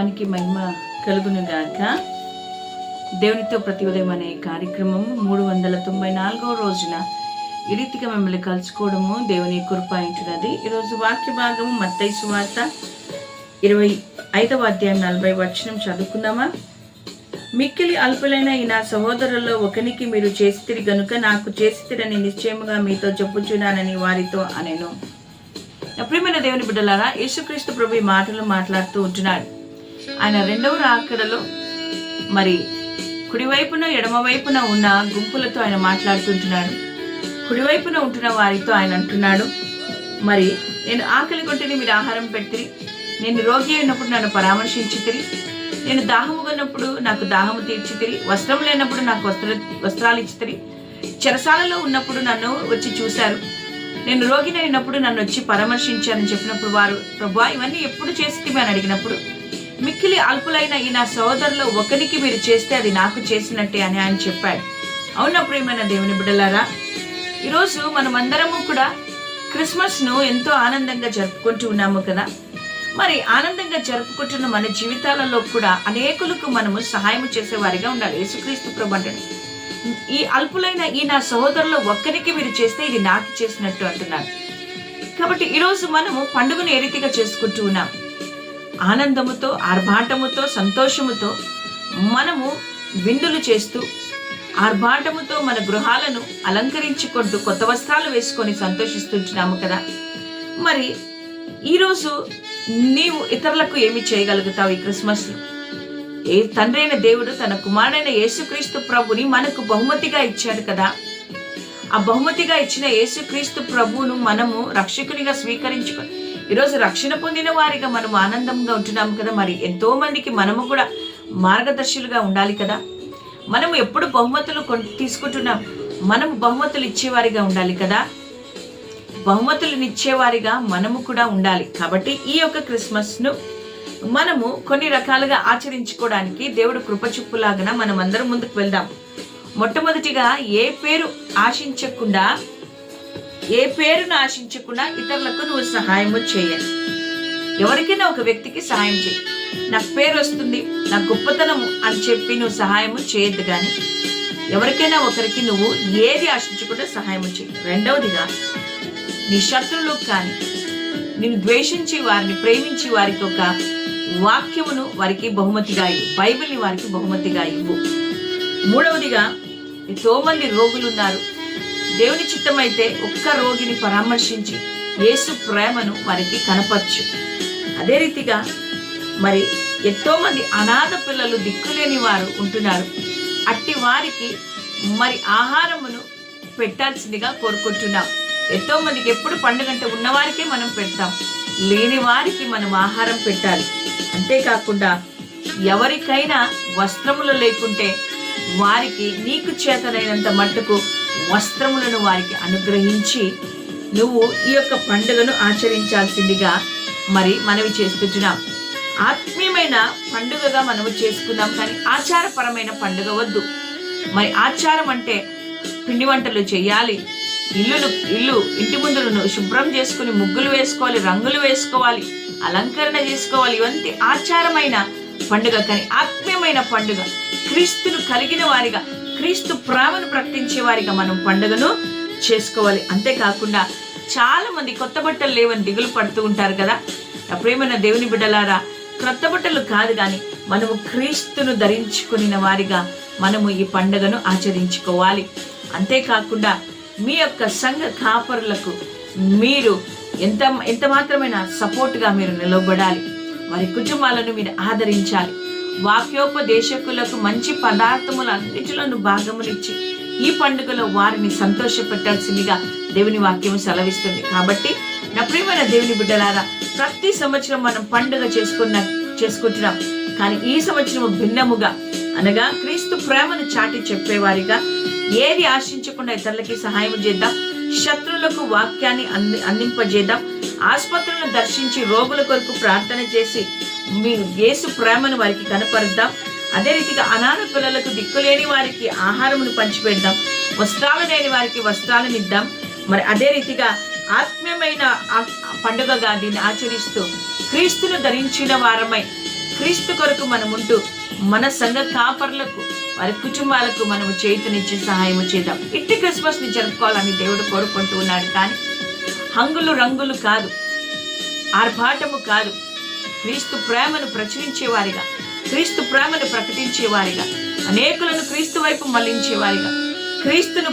దానికి మహిమ కలుగును గాక. దేవునితో ప్రతి ఉదయం అనే కార్యక్రమం మూడు వందల తొంభై నాలుగవ రోజున ఈ రీతిగా మిమ్మల్ని కలుసుకోవడము దేవుని కృప ఈరోజు వాక్య భాగము మత్తయి సువార్త ఇరవై ఐదవ అధ్యాయం నలభై వచనం చదువుకుందామా? మిక్కిలి అల్పులైన ఈ నా సహోదరుల్లో ఒకనికి మీరు చేసితిరి గనుక నాకు చేసితిరని నిశ్చయముగా మీతో చెప్పుచున్నానని వారితో అనేను. నా ప్రియమైన దేవుని బిడ్డలారా యేసుక్రీస్తు ప్రభు ఈ మాటలు మాట్లాడుతూ ఉంటున్నాడు. ఆయన రెండవ రాకడలో మరి కుడివైపున ఎడమవైపున ఉన్న గుంపులతో ఆయన మాట్లాడుతుంటున్నాడు. కుడివైపున ఉంటున్న వారితో ఆయన అంటున్నాడు మరి నేను ఆకలి కొట్టిని మీరు ఆహారం పెట్టిరి. నేను రోగి అయినప్పుడు నన్ను పరామర్శించితిరి. నేను దాహము కొన్నప్పుడు నాకు దాహము తీర్చితిరి. వస్త్రం లేనప్పుడు నాకు వస్త్ర వస్త్రాలు ఇచ్చితిరి. చెరసాలలో ఉన్నప్పుడు నన్ను వచ్చి చూశారు. నేను రోగిని అయినప్పుడు నన్ను వచ్చి పరామర్శించారని చెప్పినప్పుడు వారు ప్రభా ఇవన్నీ ఎప్పుడు చేసి అని అడిగినప్పుడు మిక్కిలి అల్పులైన ఈ నా సోదరులో ఒకరికి మీరు చేస్తే అది నాకు చేసినట్టే అని ఆయన చెప్పాడు. అవునా ప్రేమైన దేవుని బిడ్డలారా? ఈరోజు మనమందరము కూడా క్రిస్మస్ను ఎంతో ఆనందంగా జరుపుకుంటూ ఉన్నాము కదా? మరి ఆనందంగా జరుపుకుంటున్న మన జీవితాలలో కూడా అనేకులకు మనము సహాయం చేసేవారిగా ఉండాలి. యేసుక్రీస్తు ప్రభు అంటాడు ఈ అల్పులైన ఈ నా సహోదరులో ఒక్కరికి మీరు చేస్తే ఇది నాకు చేసినట్టు అంటున్నాడు. కాబట్టి ఈరోజు మనము పండుగను ఏ రీతిగా చేసుకుంటూ ఉన్నాం? ఆనందముతో ఆర్భాటముతో సంతోషముతో మనము విందులు చేస్తూ ఆర్భాటముతో మన గృహాలను అలంకరించుకుంటూ కొత్త వస్త్రాలు వేసుకొని సంతోషిస్తుంటున్నాము కదా. మరి ఈరోజు నీవు ఇతరులకు ఏమి చేయగలుగుతావు ఈ క్రిస్మస్లో? ఏ తండ్రైన దేవుడు తన కుమారుడైన యేసుక్రీస్తు ప్రభుని మనకు బహుమతిగా ఇచ్చాడు కదా. ఆ బహుమతిగా ఇచ్చిన యేసుక్రీస్తు ప్రభువును మనము రక్షకునిగా స్వీకరించుకొని ఈరోజు రక్షణ పొందిన వారిగా మనం ఆనందంగా ఉంటున్నాము కదా. మరి ఎంతో మందికి మనము కూడా మార్గదర్శులుగా ఉండాలి కదా. మనము ఎప్పుడు బహుమతులు కొ తీసుకుంటున్నాం. మనము బహుమతులు ఇచ్చేవారిగా ఉండాలి కదా. బహుమతులనిచ్చేవారిగా మనము కూడా ఉండాలి. కాబట్టి ఈ యొక్క క్రిస్మస్ను మనము కొన్ని రకాలుగా ఆచరించుకోవడానికి దేవుడు కృపచుప్పులాగా మనం అందరం ముందుకు వెళ్దాం. మొట్టమొదటిగా ఏ పేరు ఆశించకుండా ఏ పేరును ఆశించకుండా ఇతరులకు నువ్వు సహాయము చేయాలి. ఎవరికైనా ఒక వ్యక్తికి సహాయం చేయి. నాకు పేరు వస్తుంది నా గొప్పతనము అని చెప్పి నువ్వు సహాయము చేయొద్దు కానీ ఎవరికైనా ఒకరికి నువ్వు ఏది ఆశించకుండా సహాయము చేయి. రెండవదిగా నీ శత్రువులు కానీ నిన్ను ద్వేషించి వారిని ప్రేమించి వారికి ఒక వాక్యమును వారికి బహుమతిగా ఇవ్వు. బైబిల్ని వారికి బహుమతిగా ఇవ్వు. మూడవదిగా ఎంతో మంది రోగులు ఉన్నారు. దేవుని చిత్తమైతే ఒక్క రోగిని పరామర్శించి యేసు ప్రేమను వారికి కనపరచు. అదే రీతిగా మరి ఎంతో మంది అనాథ పిల్లలు దిక్కులేని వారు ఉంటున్నారు. అట్టి వారికి మరి ఆహారమును పెట్టాల్సిందిగా కోరుకుంటున్నాం. ఎంతో మందికి ఎప్పుడు పండుగంటే ఉన్నవారికే మనం పెడతాం. లేని వారికి మనం ఆహారం పెట్టాలి. అంతేకాకుండా ఎవరికైనా వస్త్రములు లేకుంటే వారికి నీకు చేతనైనంత మట్టుకు వస్త్రములను వారికి అనుగ్రహించి నువ్వు ఈ యొక్క పండుగను ఆచరించాల్సిందిగా మరి మనవి చేసుకుంటున్నాం. ఆత్మీయమైన పండుగగా మనము చేసుకుందాం కానీ ఆచారపరమైన పండుగ వద్దు. మరి ఆచారం అంటే పిండి వంటలు చేయాలి ఇల్లును ఇల్లు ఇంటి ముందులను శుభ్రం చేసుకుని ముగ్గులు వేసుకోవాలి రంగులు వేసుకోవాలి అలంకరణ చేసుకోవాలి ఇవంటి ఆచారమైన పండుగ కానీ ఆత్మీయమైన పండుగ క్రీస్తును కలిగిన వారిగా క్రీస్తు ప్రేమను ప్రకటించే వారిగా మనం పండుగను చేసుకోవాలి. అంతేకాకుండా చాలా మంది కొత్త బట్టలు లేవని దిగులు పడుతూ ఉంటారు కదా. నా ప్రేమైన దేవుని బిడ్డలారా క్రొత్త బట్టలు కాదు కానీ మనము క్రీస్తును ధరించుకుని వారిగా మనము ఈ పండుగను ఆచరించుకోవాలి. అంతేకాకుండా మీ యొక్క సంఘ కాపరులకు మీరు ఎంత ఎంత మాత్రమైన సపోర్ట్గా మీరు నిలబడాలి. వారి కుటుంబాలను మీరు ఆదరించాలి. వాక్యోపదేశకులకు మంచి పదార్థములు అన్నిటిలోనూ భాగమునిచ్చి ఈ పండుగలో వారిని సంతోషపెట్టాల్సిందిగా దేవుని వాక్యం సెలవిస్తుంది. కాబట్టి నా ప్రియమైన దేవుని బిడ్డలారా ప్రతి సంవత్సరం మనం పండుగ చేసుకున్న చేసుకుంటున్నాం. కానీ ఈ సంవత్సరం భిన్నముగా అనగా క్రీస్తు ప్రేమను చాటి చెప్పేవారిగా ఏది ఆశించకుండా ఇతరులకి సహాయం చేద్దాం శత్రువులకు వాక్యాన్ని అంది అందింపజేద్దాం ఆసుపత్రులను దర్శించి రోగుల కొరకు ప్రార్థన చేసి మీ యేసు ప్రేమను వారికి కనపరుద్దాం. అదే రీతిగా అనాథ పిల్లలకు దిక్కులేని వారికి ఆహారమును పంచిపెడదాం. వస్త్రాలు లేని వారికి వస్త్రాలను ఇద్దాం. మరి అదే రీతిగా ఆత్మీయమైన పండుగగా దీన్ని ఆచరిస్తూ క్రీస్తును ధరించిన వారమై క్రీస్తు కొరకు మనం ఉంటూ మన సంఘ కాపర్లకు వారి కుటుంబాలకు మనము చేతునిచ్చి సహాయం చేద్దాం. ఇట్టి క్రిస్మస్ని జరుపుకోవాలని దేవుడు కోరుకుంటూ ఉన్నాడు కానీ హంగులు రంగులు కాదు ఆర్భాటము కాదు. క్రీస్తు ప్రేమను ప్రచురించేవారిగా క్రీస్తు ప్రేమను ప్రకటించేవారిగా అనేకులను క్రీస్తు వైపు మళ్ళించేవారిగా క్రీస్తును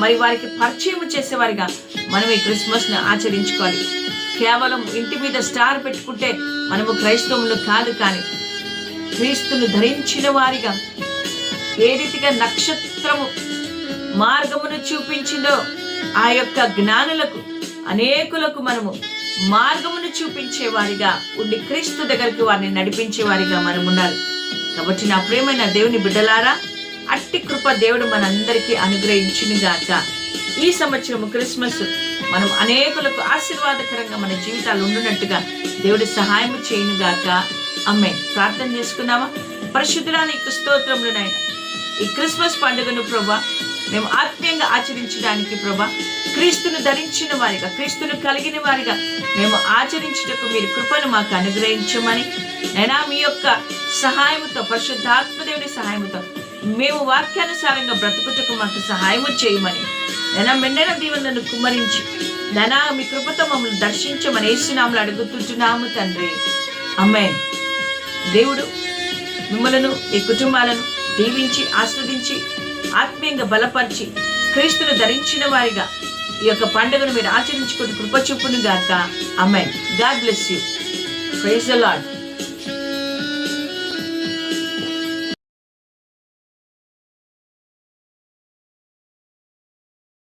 మరి వారికి పరిచయం చేసేవారిగా మనం ఈ క్రిస్మస్ను ఆచరించుకోవాలి. కేవలం ఇంటి మీద స్టార్ పెట్టుకుంటే మనము క్రైస్తవులు కాదు కానీ క్రీస్తును ధరించిన వారిగా ఏ రీతిగా నక్షత్రము మార్గమును చూపించిందో ఆ యొక్క జ్ఞానులకు అనేకులకు మనము మార్గమును చూపించే వారిగా ఉండి క్రీస్తు దగ్గరికి వారిని నడిపించే వారిగా మనం ఉండాలి కాబట్టి నా ప్రేమైన దేవుని బిడ్డలారా అట్టి కృప దేవుడు మనందరికీ అనుగ్రహించును గాక ఈ సంవత్సరం క్రిస్మస్ మనం అనేకులకు ఆశీర్వాదకరంగా మన జీవితాలు ఉండునట్టుగా దేవుడి సహాయం చేయను గాక అమ్మే ప్రార్థన చేసుకుందామా? పరిశుద్ధులా నీకు స్తోత్రములు నాయన ఈ క్రిస్మస్ పండుగను ప్రభా మేము ఆత్మీయంగా ఆచరించడానికి ప్రభా క్రీస్తును ధరించిన వారిగా క్రీస్తును కలిగిన వారిగా మేము ఆచరించుటకు మీరు కృపను మాకు అనుగ్రహించమని నైనా మీ యొక్క సహాయముతో పరిశుద్ధాత్మదేవుని సహాయముతో మేము వాక్యానుసారంగా బ్రతుకుటకు మాకు సహాయము చేయమని నైనా మెండన దీవెనలను కుమ్మరించి నైనా మీ కృపతో మమ్మల్ని దర్శించమని ఏసునాములు అడుగుతుంటున్నాము తండ్రి. అమ్మాయి దేవుడు మిమ్మలను ఈ కుటుంబాలను దీవించి ఆస్వాదించి ఆత్మీయంగా బలపరిచి క్రీస్తును ధరించిన వారిగా ఈ యొక్క పండుగను మీరు ఆచరించుకుని కృప చూపును గాక. అమ్మాయి God bless you praise the